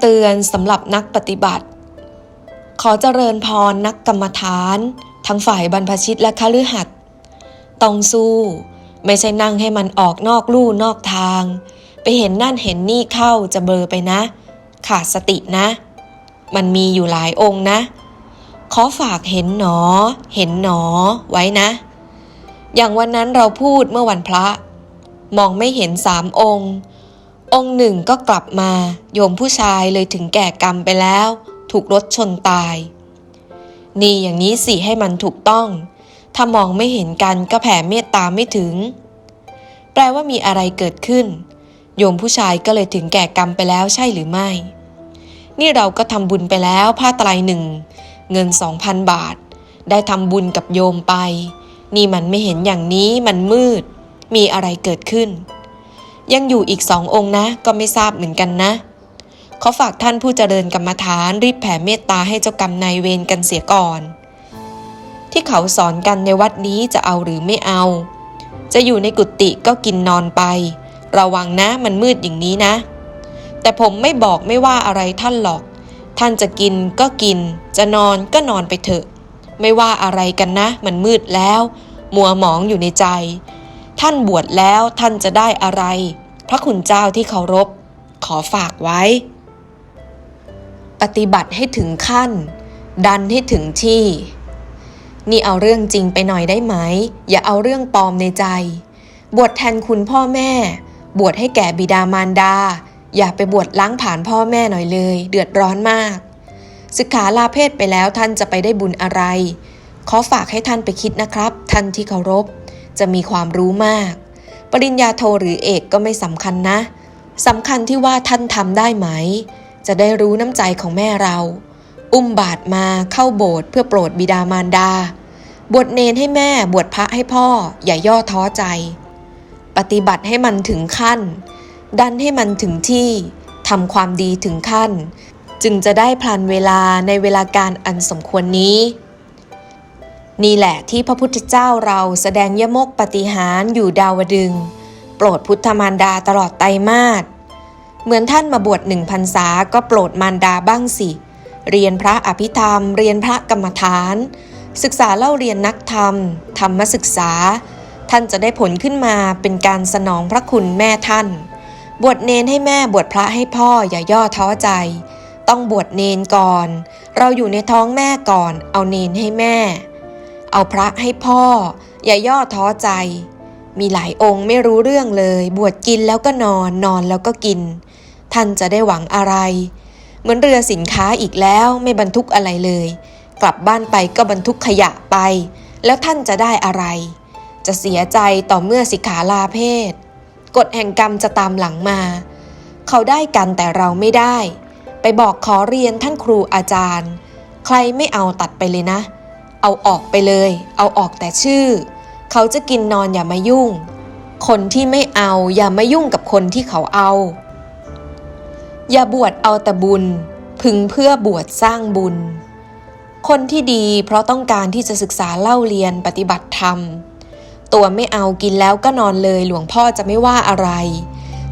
ำเตือนสำหรับนักปฏิบัติ ขอเจริญพรนักกรรมฐาน ทั้งฝ่ายบรรพชิตและคฤหัสถ์ต้องสู้ ไม่ใช่นั่งให้มันออกนอกลู่นอกทาง ไปเห็นนั่นเห็นนี่เข้าจะเบลอไปนะ ขาดสตินะ มันมีอยู่หลายองค์นะ ขอฝากเห็นหนอ เห็นหนอไว้นะ อย่างวันนั้นเราพูดเมื่อวันพระ มองไม่เห็นสามองค์ องค์หนึ่งก็กลับมา โยมผู้ชายเลยถึงแก่กรรมไปแล้ว ถูกรถชนตาย นี่อย่างนี้สิให้มันถูกต้อง ถ้ามองไม่เห็นกันก็แผ่เมตตาไม่ถึง แปลว่ามีอะไรเกิดขึ้น โยมผู้ชายก็เลยถึงแก่กรรมไปแล้วใช่หรือไม่ นี่เราก็ทำบุญไปแล้วผ้าไตรหนึ่ง เงินสองพันบาท ได้ทำบุญกับโยมไป นี่มันไม่เห็นอย่างนี้มันมืด มีอะไรเกิดขึ้น ยังอยู่อีกสององค์นะ ก็ไม่ทราบเหมือนกันนะ ขอฝากท่านผู้เจริญกรรมฐานรีบแผ่เมตตาให้เจ้ากรรมนายเวรกันเสียก่อน ที่เขาสอนกันในวัดนี้จะเอาหรือไม่เอา จะอยู่ในกุฏิก็กินนอนไป ระวังนะมันมืดอย่างนี้นะ แต่ผมไม่บอกไม่ว่าอะไรท่านหรอก ท่านจะกินก็กิน จะนอนก็นอนไปเถอะ ไม่ว่าอะไรกันนะ มันมืดแล้ว มัวหมองอยู่ในใจท่านบวชแล้วท่านจะได้อะไร พระคุณเจ้าที่เคารพ ขอฝากไว้ ปฏิบัติให้ถึงขั้น ดันให้ถึงที่ นี่เอาเรื่องจริงไปหน่อยได้ไหม อย่าเอาเรื่องปลอมในใจ บวชแทนคุณพ่อแม่ บวชให้แก่บิดามารดา อย่าไปบวชล้างผ่านพ่อแม่หน่อยเลย เดือดร้อนมากศึกขาลาเพศไปแล้วท่านจะไปได้บุญอะไร ขอฝากให้ท่านไปคิดนะครับ ท่านที่เคารพ จะมีความรู้มาก ปริญญาโทหรือเอกก็ไม่สำคัญนะสำคัญที่ว่าท่านทำได้ไหม จะได้รู้น้ำใจของแม่เรา อุ้มบาทมาเข้าโบสถ์เพื่อโปรดบิดามารดา บวชเนนให้แม่บวชพระให้พ่อ อย่าย่อท้อใจ ปฏิบัติให้มันถึงขั้น ดันให้มันถึงที่ทำความดีถึงขั้น จึงจะได้พลันเวลาในเวลาการอันสมควรนี้ นี่แหละที่พระพุทธเจ้าเราแสดงยมกปฏิหารอยู่ดาวดึง โปรดพุทธมารดาตลอดไตรมาสเหมือนท่านมาบวชหนึ่งพรรษาก็โปรดมารดาบ้างสิ เรียนพระอภิธรรม เรียนพระกรรมฐาน ศึกษาเล่าเรียนนักธรรม ธรรมศึกษา ท่านจะได้ผลขึ้นมาเป็นการสนองพระคุณแม่ท่าน บวชเนนให้แม่บวชพระให้พ่ออย่าย่อท้อใจ ต้องบวชเนนก่อน เราอยู่ในท้องแม่ก่อน เอาเนนให้แม่ เอาพระให้พ่อ อย่าย่อท้อใจ มีหลายองค์ไม่รู้เรื่องเลย บวชกินแล้วก็นอนนอนแล้วก็กิน ท่านจะได้หวังอะไร เหมือนเรือสินค้าอีกแล้วไม่บรรทุกอะไรเลย กลับบ้านไปก็บรรทุกขยะไป แล้วท่านจะได้อะไร จะเสียใจต่อเมื่อสิกขาลาเพศกฎแห่งกรรมจะตามหลังมา เขาได้กันแต่เราไม่ได้ ไปบอกขอเรียนท่านครูอาจารย์ ใครไม่เอาตัดไปเลยนะ เอาออกไปเลย เอาออกแต่ชื่อ เขาจะกินนอนอย่ามายุ่ง คนที่ไม่เอาอย่ามายุ่งกับคนที่เขาเอา อย่าบวชเอาแต่บุญ พึงเพื่อบวชสร้างบุญ คนที่ดีเพราะต้องการที่จะศึกษาเล่าเรียนปฏิบัติธรรม ตัวไม่เอากินแล้วก็นอนเลยหลวงพ่อจะไม่ว่าอะไร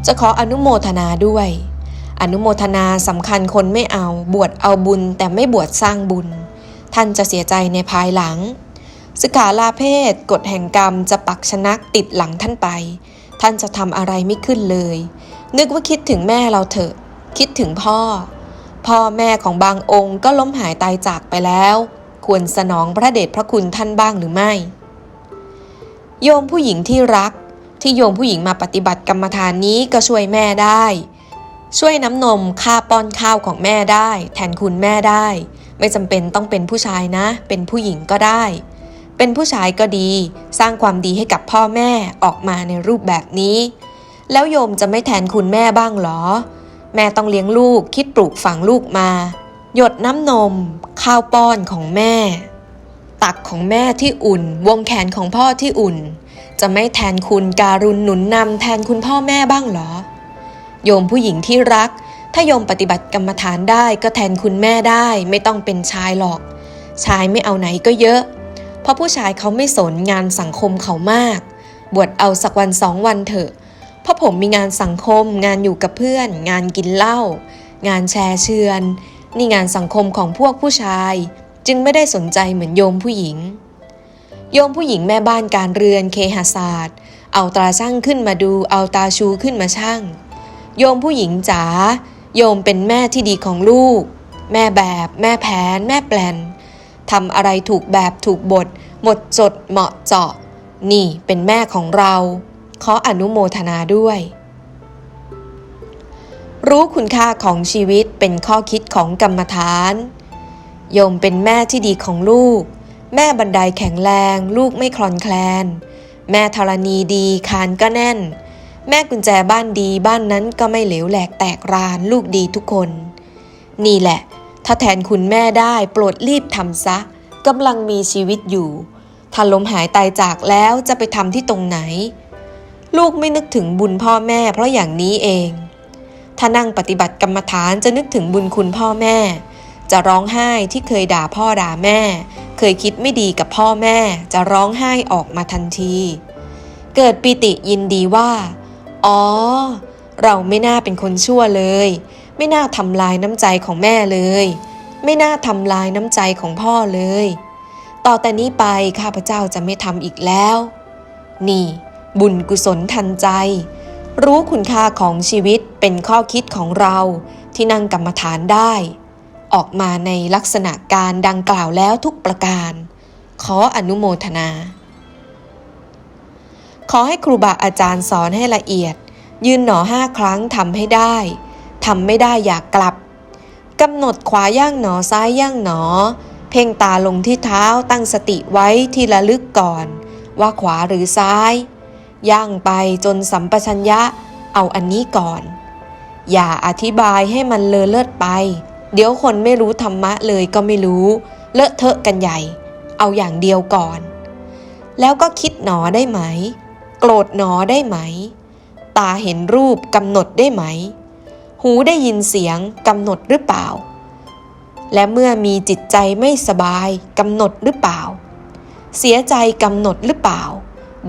จะขออนุโมทนาด้วย อนุโมทนาสำคัญคนไม่เอาบวชเอาบุญแต่ไม่บวชสร้างบุญ ท่านจะเสียใจในภายหลัง สกขาลาเพศกฎแห่งกรรมจะปักชนักติดหลังท่านไป ท่านจะทำอะไรไม่ขึ้นเลย นึกว่าคิดถึงแม่เราเถอะ คิดถึงพ่อ พ่อแม่ของบางองค์ก็ล้มหายตายจากไปแล้ว ควรสนองพระเดชพระคุณท่านบ้างหรือไม่ โยมผู้หญิงที่รักที่โยมผู้หญิงมาปฏิบัติกรรมฐานนี้ก็ช่วยแม่ได้ ช่วยน้ำนมค่าป้อนข้าวของแม่ได้ แทนคุณแม่ได้ ไม่จำเป็นต้องเป็นผู้ชายนะ เป็นผู้หญิงก็ได้ เป็นผู้ชายก็ดี สร้างความดีให้กับพ่อแม่ออกมาในรูปแบบนี้ แล้วโยมจะไม่แทนคุณแม่บ้างหรอ แม่ต้องเลี้ยงลูกคิดปลูกฝังลูกมา หยดน้ำนม ข้าวป้อนของแม่ ตักของแม่ที่อุ่น วงแขนของพ่อที่อุ่น จะไม่แทนคุณการุณหนุนนำแทนคุณพ่อแม่บ้างหรอ โยมผู้หญิงที่รัก ถ้าโยมปฏิบัติกรรมฐานได้ก็แทนคุณแม่ได้ไม่ต้องเป็นชายหรอก ชายไม่เอาไหนก็เยอะ เพราะผู้ชายเขาไม่สนงานสังคมเขามาก บวชเอาสักวันสองวันเถอะ เพราะผมมีงานสังคม งานอยู่กับเพื่อน งานกินเหล้า งานแชร์เชือน นี่งานสังคมของพวกผู้ชาย จึงไม่ได้สนใจเหมือนโยมผู้หญิง โยมผู้หญิงแม่บ้านการเรือนเคหศาสตร์ เอาตาช่างขึ้นมาดู เอาตาชูขึ้นมาช่าง โยมผู้หญิงจ๋า โยมเป็นแม่ที่ดีของลูก แม่แบบ แม่แผน แม่แปลนทำอะไรถูกแบบถูกบท หมดจดเหมาะเจาะ นี่เป็นแม่ของเรา ขออนุโมทนาด้วย รู้คุณค่าของชีวิตเป็นข้อคิดของกรรมฐาน โยมเป็นแม่ที่ดีของลูก แม่บันไดแข็งแรง ลูกไม่คลอนแคลน แม่ธรณีดีคานก็แน่น แม่กุญแจบ้านดีบ้านนั้นก็ไม่เหลวแหลกแตกรานลูกดีทุกคน นี่แหละ ถ้าแทนคุณแม่ได้โปรดรีบทำซะกำลังมีชีวิตอยู่ ถ้าล้มหายตายจากแล้วจะไปทำที่ตรงไหน ลูกไม่นึกถึงบุญพ่อแม่ เพราะอย่างนี้เอง ถ้านั่งปฏิบัติกรรมฐานจะนึกถึงบุญคุณพ่อแม่ จะร้องไห้ที่เคยด่าพ่อด่าแม่ เคยคิดไม่ดีกับพ่อแม่ จะร้องไห้ออกมาทันที เกิดปิติยินดีว่า อ๋อ เราไม่น่าเป็นคนชั่วเลย ไม่น่าทำลายน้ำใจของแม่เลย ไม่น่าทำลายน้ำใจของพ่อเลย ต่อแต่นี้ไปข้าพเจ้าจะไม่ทำอีกแล้ว นี่ บุญกุศลทันใจ รู้คุณค่าของชีวิตเป็นข้อคิดของเราที่นั่งกรรมฐานได้ ออกมาในลักษณะการดังกล่าวแล้วทุกประการ ขออนุโมทนา ขอให้ครูบาอาจารย์สอนให้ละเอียด ยืนหนอห้าครั้งทำให้ได้ทำไม่ได้อยากกลับกำหนดขวาย่างหนอซ้ายย่างหนอ เพ่งตาลงที่เท้าตั้งสติไว้ที่ระลึกก่อน ว่าขวาหรือซ้าย ย่างไปจนสัมปชัญญะเอาอันนี้ก่อน อย่าอธิบายให้มันเลอเลิศไป เดี๋ยวคนไม่รู้ธรรมะเลยก็ไม่รู้ เลอะเทอะกันใหญ่ เอาอย่างเดียวก่อน แล้วก็คิดหนอได้ไหม โกรธหนอได้ไหม ตาเห็นรูปกำหนดได้ไหม หูได้ยินเสียงกำหนดหรือเปล่า และเมื่อมีจิตใจไม่สบายกำหนดหรือเปล่า เสียใจกำหนดหรือเปล่า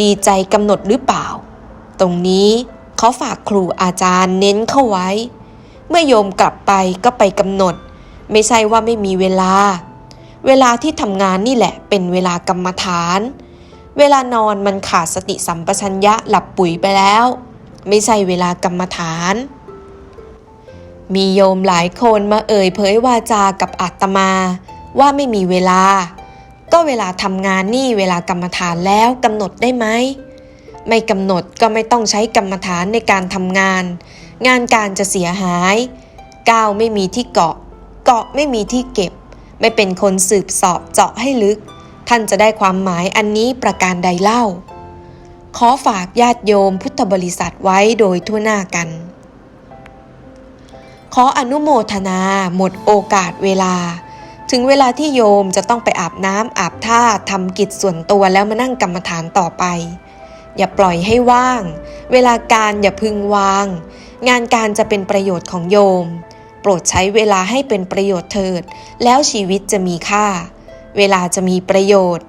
ดีใจกำหนดหรือเปล่า ตรงนี้เขาฝากครูอาจารย์เน้นเข้าไว้ เมื่อโยมกลับไปก็ไปกำหนด ไม่ใช่ว่าไม่มีเวลา เวลาที่ทำงานนี่แหละเป็นเวลากรรมฐาน เวลานอนมันขาดสติสัมปชัญญะหลับปุ๋ยไปแล้ว ไม่ใช่เวลากรรมฐาน มีโยมหลายคนมาเอ่ยเผยวาจากับอาตมาว่าไม่มีเวลา ก็เวลาทำงานนี่เวลากรรมฐานแล้วกำหนดได้ไหม ไม่กำหนดก็ไม่ต้องใช้กรรมฐานในการทำงาน งานการจะเสียหายก้าวไม่มีที่เกาะ เกาะไม่มีที่เก็บ ไม่เป็นคนสืบสอบเจาะให้ลึก ท่านจะได้ความหมายอันนี้ประการใดเล่า ขอฝากญาติโยมพุทธบริษัทไว้โดยทั่วหน้ากัน ขออนุโมทนาหมดโอกาสเวลา ถึงเวลาที่โยมจะต้องไปอาบน้ำอาบท่าทำกิจส่วนตัวแล้วมานั่งกรรมฐานต่อไป อย่าปล่อยให้ว่าง เวลาการอย่าพึงวาง งานการจะเป็นประโยชน์ของโยม โปรดใช้เวลาให้เป็นประโยชน์เถิด แล้วชีวิตจะมีค่า เวลาจะมีประโยชน์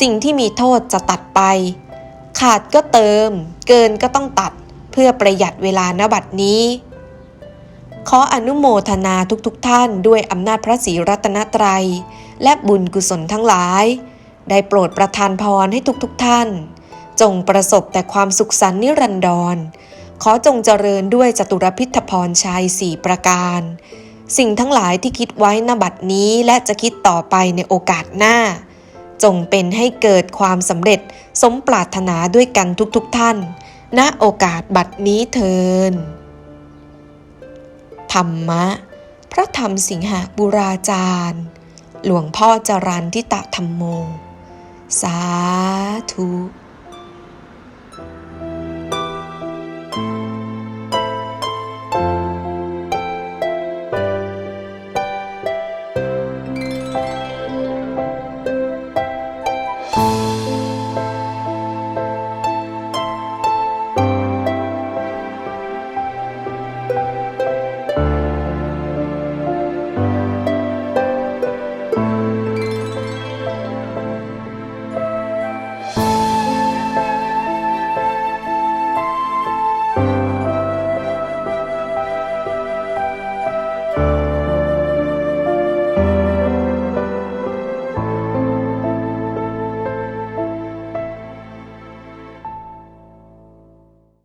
สิ่งที่มีโทษจะตัดไป ขาดก็เติม เกินก็ต้องตัดเพื่อประหยัดเวลาณบัดนี้ ขออนุโมทนาทุกๆทท่านด้วยอำนาจพระศรีรัตนตรัย และบุญกุศลทั้งหลาย ได้โปรดประทานพรให้ทุกๆทท่าน จงประสบแต่ความสุขสันต์นิรันดรขอจงเจริญด้วยจตุรพิทพรชัยสี่ประการ สิ่งทั้งหลายที่คิดไว้ณบัดนี้และจะคิดต่อไปในโอกาสหน้า จงเป็นให้เกิดความสำเร็จสมปรารถนาด้วยกันทุกๆทท่าน ณโอกาสบัดนี้เทินธรรมะ พระธรรมสิงหบุราจารย์ หลวงพ่อจรันทิตะธรรมโม สาธุ